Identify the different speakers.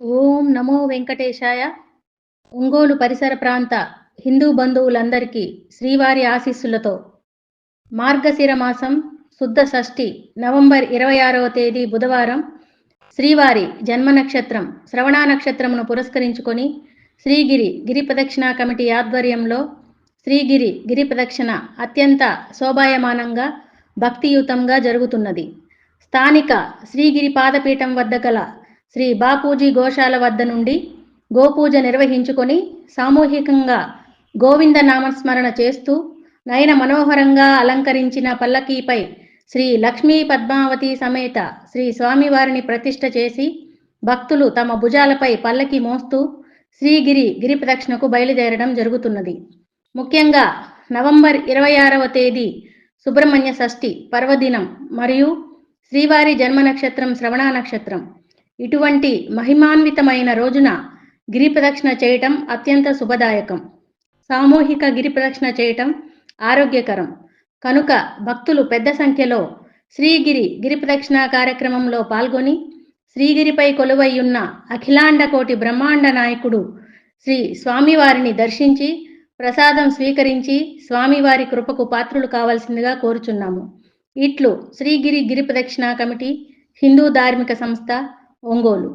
Speaker 1: ఓం నమో వెంకటేశాయ. ఒంగోలు పరిసర ప్రాంత హిందూ బంధువులందరికీ శ్రీవారి ఆశీస్సులతో మార్గశిర మాసం శుద్ధ షష్ఠి నవంబర్ ఇరవై ఆరవ తేదీ బుధవారం శ్రీవారి జన్మ నక్షత్రం శ్రవణ నక్షత్రమును పురస్కరించుకొని శ్రీగిరి గిరి ప్రదక్షిణ కమిటీ ఆధ్వర్యంలో శ్రీగిరి గిరి ప్రదక్షిణ అత్యంత శోభాయమానంగా భక్తియుతంగా జరుగుతున్నది. స్థానిక శ్రీగిరి పాదపీఠం వద్ద గల శ్రీ బాపూజీ గోశాల వద్ద నుండి గోపూజ నిర్వహించుకొని సామూహికంగా గోవింద నామస్మరణ చేస్తూ నయన మనోహరంగా అలంకరించిన పల్లకీపై శ్రీ లక్ష్మీ పద్మావతి సమేత శ్రీ స్వామివారిని ప్రతిష్ఠ చేసి భక్తులు తమ భుజాలపై పల్లకి మోస్తూ శ్రీగిరి గిరి ప్రదక్షిణకు బయలుదేరడం జరుగుతున్నది. ముఖ్యంగా నవంబర్ ఇరవై ఆరవ తేదీ సుబ్రహ్మణ్య షష్ఠి పర్వదినం మరియు శ్రీవారి జన్మ నక్షత్రం శ్రవణ నక్షత్రం. ఇటువంటి మహిమాన్వితమైన రోజున గిరి ప్రదక్షిణ చేయటం అత్యంత శుభదాయకం. సామూహిక గిరి ప్రదక్షిణ చేయటం ఆరోగ్యకరం. కనుక భక్తులు పెద్ద సంఖ్యలో శ్రీగిరి గిరి ప్రదక్షిణ కార్యక్రమంలో పాల్గొని శ్రీగిరిపై కొలువైయున్న అఖిలాండ కోటి బ్రహ్మాండ నాయకుడు శ్రీ స్వామివారిని దర్శించి ప్రసాదం స్వీకరించి స్వామివారి కృపకు పాత్రులు కావాల్సిందిగా కోరుచున్నాము. ఇట్లు శ్రీగిరి గిరి ప్రదక్షిణ కమిటీ హిందూ ధార్మిక సంస్థ ఒంగోలు